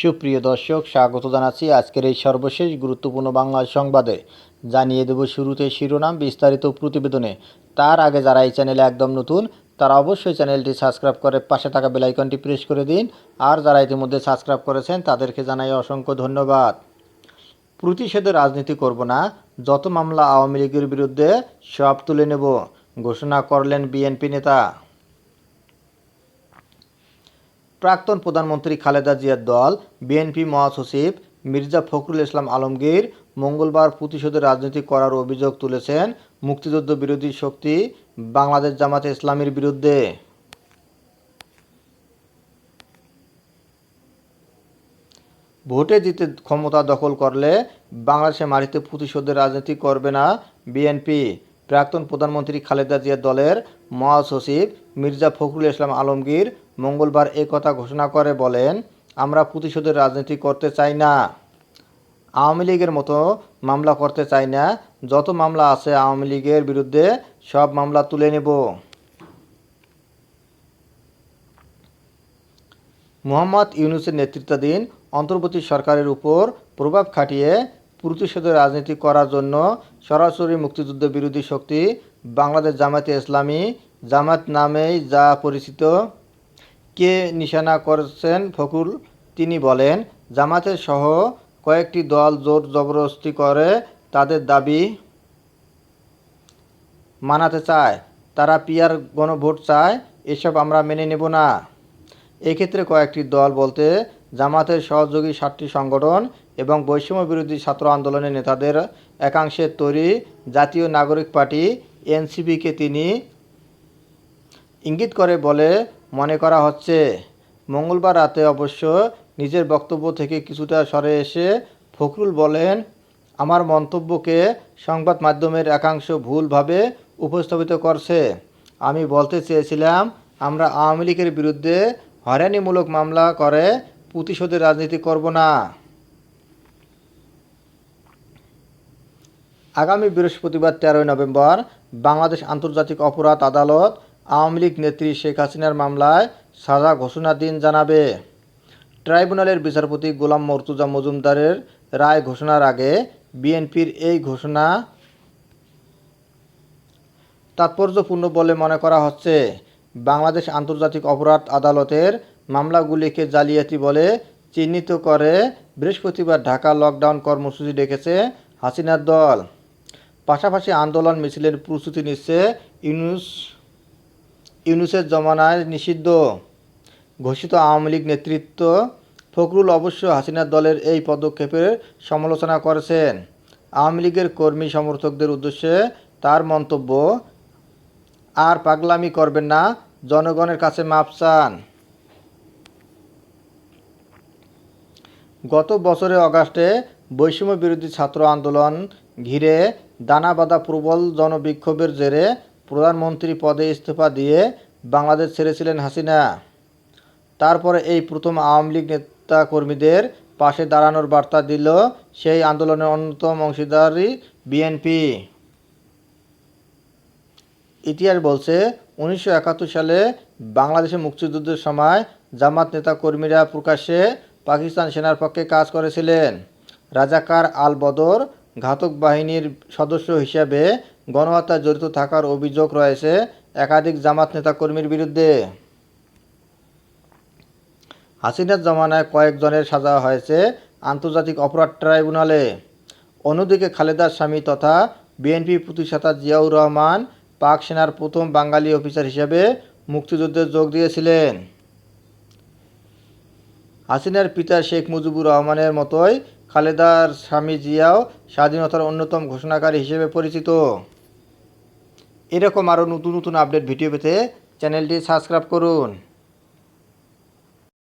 সুপ্রিয় দর্শক, স্বাগত জানাচ্ছি আজকের এই সর্বশেষ গুরুত্বপূর্ণ বাংলা সংবাদে। জানিয়ে দেব শুরুতে শিরোনাম, বিস্তারিত প্রতিবেদনে। তার আগে যারা এই চ্যানেলে একদম নতুন, তারা অবশ্যই চ্যানেলটি সাবস্ক্রাইব করে পাশে থাকা বেলাইকনটি প্রেস করে দিন। আর যারা ইতিমধ্যে সাবস্ক্রাইব করেছেন, তাদেরকে জানাই অসংখ্য ধন্যবাদ। প্রতিষেধে রাজনীতি করব না, যত মামলা আওয়ামী লীগের বিরুদ্ধে সব তুলে নেব, ঘোষণা করলেন বিএনপি নেতা। প্রাক্তন প্রধানমন্ত্রী খালেদা জিয়ার দল, বিএনপি মহাসচিব মির্জা ফখরুল ইসলাম আলমগীর মঙ্গলবার প্রতিশোধে রাজনীতি করার অভিযোগ তুলেছেন মুক্তিযুদ্ধ বিরোধী শক্তি বাংলাদেশ জামাতে ইসলামের বিরুদ্ধে। ভোটে জিতে ক্ষমতা দখল করলে বাংলাদেশে মাটিতে প্রতিশোধের রাজনীতি করবে না বিএনপি। প্রাক্তন প্রধানমন্ত্রী খালেদা জিয়ার দলের মহাসচিব মির্জা ফখরুল ইসলাম আলমগীর মঙ্গলবার এ কথা ঘোষণা করে বলেন, আমরা প্রতিশোধের রাজনীতি করতে চাই না। আওয়ামী লীগের মতো মামলা করতে চাই না। যত মামলা আছে আওয়ামী লীগের বিরুদ্ধে সব মামলা তুলে নেব। মোহাম্মদ ইউনুসের নেতৃত্বাধীন অন্তর্বর্তী সরকারের উপর প্রভাব খাটিয়ে প্রতিশোধের রাজনীতি করার জন্য সরাসরি মুক্তিযুদ্ধ বিরোধী শক্তি বাংলাদেশ জামাতে ইসলামী জামাত নামেই যা পরিচিত। কে নিশানা করেছেন ফকুল তিনি বলেন জামাতের সহ কয়েকটি দল জোর জবরদস্তি করে, তাদের দাবি মানাতে চায়। তারা পিয়ার গণভোট চায়, এসব আমরা মেনে নেব না। এক্ষেত্রে কয়েকটি দল বলতে জামাতের সহযোগী সাতটি সংগঠন এবং বৈষম্য বিরোধী ছাত্র আন্দোলনের নেতাদের একাংশের তৈরি জাতীয় নাগরিক পার্টি, এনসিপিকে তিনি ইঙ্গিত করে বলে মনে করা হচ্ছে, মঙ্গলবার রাতে অবশ্য নিজের বক্তব্য থেকে কিছুটা সরে এসে ফখরুল বলেন, আমার মন্তব্যকে সংবাদ মাধ্যমের একাংশ ভুলভাবে উপস্থাপিত করছে। আমি বলতে চেয়েছিলাম, আমরা আওয়ামী লীগের বিরুদ্ধে হয়রানিমূলক মামলা করে প্রতিশোধের রাজনীতি করব না। আগামী বৃহস্পতিবার তেরোই নভেম্বর বাংলাদেশ আন্তর্জাতিক অপরাধ আদালত আওয়ামী লীগ নেত্রী শেখ হাসিনার মামলায় সাজা ঘোষণা দিন জানাবে। ট্রাইব্যুনালের বিচারপতি গোলাম মর্তুজা মজুমদারের রায় ঘোষণার আগে বিএনপির এই ঘোষণা তাৎপর্যপূর্ণ বলে মনে করা হচ্ছে। বাংলাদেশ আন্তর্জাতিক অপরাধ আদালতের মামলাগুলিকে জালিয়াতি বলে চিহ্নিত করে বৃহস্পতিবার ঢাকা লকডাউন কর্মসূচি ডেকেছে হাসিনার দল। পাশাপাশি আন্দোলন মিছিলের প্রস্তুতি নিচ্ছে ইউনুস ইউনুসের জমানায় নিষিদ্ধ ঘোষিত আওয়ামী লীগ নেতৃত্ব ফখরুল অবশ্য হাসিনার দলের এই পদক্ষেপের সমালোচনা করেছেন। আওয়ামী লীগের কর্মী সমর্থকদের উদ্দেশ্যে তার মন্তব্য, আর পাগলামি করবেন না, জনগণের কাছে মাপ চান। গত বছরের অগাস্টে বৈষম্য বিরোধী ছাত্র আন্দোলন ঘিরে দানাবাঁধা প্রবল জনবিক্ষোভের জেরে প্রধানমন্ত্রী পদে ইস্তফা দিয়ে বাংলাদেশ ছেড়েছিলেন হাসিনা। তারপরে এই প্রথম আওয়ামী লীগ নেতা কর্মীদের পাশে দাঁড়ানোর বার্তা দিল সেই আন্দোলনের অন্যতম অংশীদারই বিএনপি। ইতিহাস বলছে, উনিশশো একাত্তর সালে বাংলাদেশে মুক্তিযুদ্ধের সময় জামাত নেতা কর্মীরা প্রকাশ্যে পাকিস্তান সেনার পক্ষে কাজ করেছিলেন। রাজাকার আল বদর ঘাতক বাহিনীর সদস্য হিসেবে গণহত্যায় জড়িত থাকার অভিযোগ রয়েছে একাধিক জামাত নেতা কর্মীর বিরুদ্ধে। হাসিনার জমানায় কয়েকজনের সাজা হয়েছে আন্তর্জাতিক অপরাধ ট্রাইব্যুনালে। অন্যদিকে খালেদার স্বামী তথা বিএনপি প্রতিষ্ঠাতা জিয়াউর রহমান পাক সেনার প্রথম বাঙালি অফিসার হিসেবে মুক্তিযুদ্ধে যোগ দিয়েছিলেন। হাসিনার পিতা শেখ মুজিবুর রহমানের মতোই খালেদার স্বামী জিয়াও স্বাধীনতার অন্যতম ঘোষণাকারী হিসেবে পরিচিত। এরকম আরও নতুন নতুন আপডেট ভিডিও পেতে চ্যানেলটি সাবস্ক্রাইব করুন।